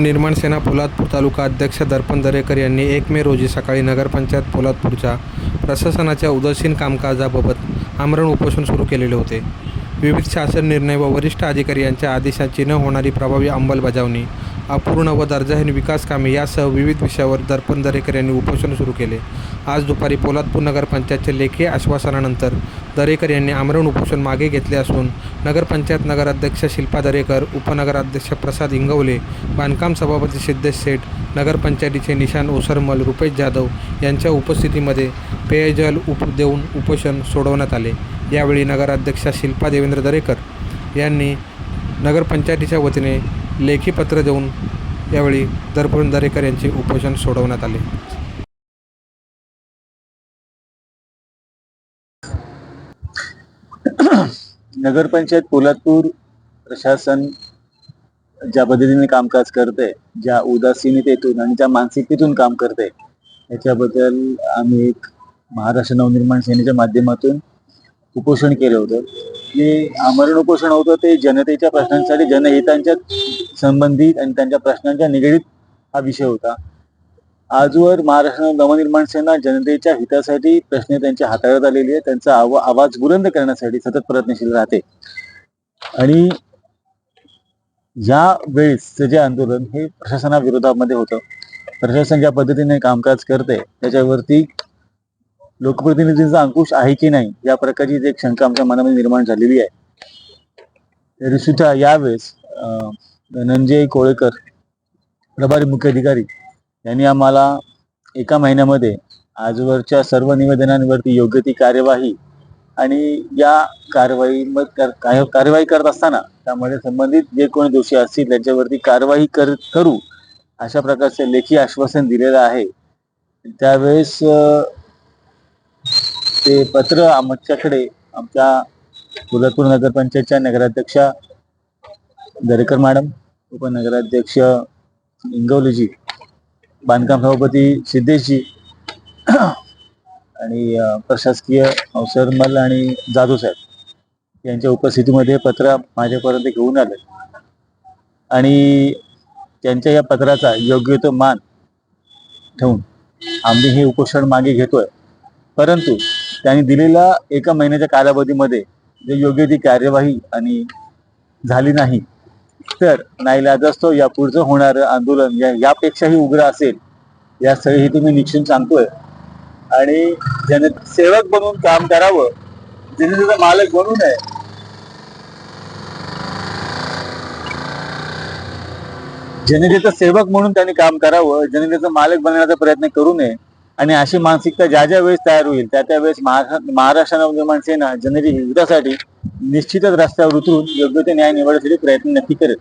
निर्माण सेना पोलादपूर तालुका अध्यक्ष दर्पण दरेकर यांनी एक मे रोजी सकाळी नगरपंचायत पोलादपूरच्या प्रशासनाच्या उदासीन कामकाजाबाबत आमरण उपोषण सुरू केलेले होते. विविध शासन निर्णय व वरिष्ठ अधिकारी यांच्या आदेशाची न होणारी प्रभावी अंमलबजावणी अपूर्ण व दर्जाहीन विकास कामे यासह विविध विषयावर दर्पण दरेकर यांनी उपोषण सुरू केले. आज दुपारी पोलादपूर नगरपंचायतच्या लेखी आश्वासनानंतर दरेकर यांनी आमरण उपोषण मागे घेतले असून नगरपंचायत नगराध्यक्ष शिल्पा दरेकर उपनगराध्यक्ष प्रसाद इंगवले बांधकाम सभापती सिद्धेश सेठ नगरपंचायतीचे निशान ओसरमल रुपेश जाधव यांच्या उपस्थितीमध्ये पेयजल उप देऊन उपोषण सोडवण्यात आले. यावेळी नगराध्यक्षा शिल्पा देवेंद्र दरेकर यांनी नगरपंचायतीच्या वतीने लेखी पत्र देऊन यावेळी दर्पण दरेकर यांचे उपोषण सोडवण्यात आले. नगरपंचायत पोलादपूर प्रशासन ज्या पद्धतीने कामकाज करते ज्या उदासीनतेतून आणि ज्या मानसिकतेतून काम करते याच्याबद्दल आम्ही एक महाराष्ट्र नवनिर्माण सेनेच्या माध्यमातून उपोषण केलं होतं. जे आमरण उपोषण होतं ते जनतेच्या प्रश्नांसाठी जनहितांच्या संबंधित आणि त्यांच्या प्रश्नांच्या निगडीत हा विषय होता. आजवर महाराष्ट्र नवनिर्माण सेना जनतेच्या हितासाठी प्रश्न त्यांच्या हाताळत आलेली आहे. त्यांचा आवा आवाज बुलंद करण्यासाठी सतत प्रयत्नशील राहते. आणि या वेळेसचं जे आंदोलन हे प्रशासनाविरोधामध्ये होतं प्रशासन ज्या पद्धतीने कामकाज करते त्याच्यावरती लोकप्रतिनिधींचा अंकुश आहे की नाही या प्रकारची एक शंका आमच्या मनामध्ये निर्माण झालेली आहे. तरी सुद्धा यावेळेस अं, धनंजय कोळेकर प्रभारी मुख्य अधिकारी यांनी आम्हाला एका महिन्यामध्ये आजवरच्या सर्व निवेदनांवरती योग्य ती कार्यवाही आणि या कारवाई काय- कार्यवाही करत असताना त्यामध्ये संबंधित जे कोणी दोषी असतील त्यांच्यावरती कारवाई कर करू अशा प्रकारचे लेखी आश्वासन दिलेलं आहे. त्यावेळेस ते पत्र आमच्याकडे आमच्या कोल्हापूर नगरपंचायतच्या नगराध्यक्षा दरेकर मॅडम उपनगराध्यक्ष इंगवलेजी बांधकाम सभापती सिद्धेशजी आणि प्रशासकीय अवसरमल आणि जाधव साहेब यांच्या उपस्थितीमध्ये पत्र माझ्यापर्यंत घेऊन आले. आणि त्यांच्या या पत्राचा योग्य तो मान ठेवून आम्ही हे उपोषण मागे घेतोय. परंतु त्यांनी दिलेला एका महिन्याच्या कालावधीमध्ये जे योग्य ती कार्यवाही आणि झाली नाही तर नाईलाजास्तव या पुढचं होणारं आंदोलन या यापेक्षाही उग्र असेल या सगळी हे तुम्ही निश्चित सांगतोय. आणि ज्याने सेवक बनून काम करावं जनतेचा मालक बनू नये जनतेचा सेवक म्हणून त्यांनी काम करावं जनतेचा मालक बनण्याचा प्रयत्न करू नये आणि अशी मानसिकता ज्या ज्या वेळेस तयार होईल त्या त्या वेळेस महाराष्ट्र महाराष्ट्र नवनिर्माण सेना जनतेच्या हितासाठी निश्चितच रस्त्यावर उतरून योग्य ते न्याय निवडण्यासाठी प्रयत्न नक्की करेल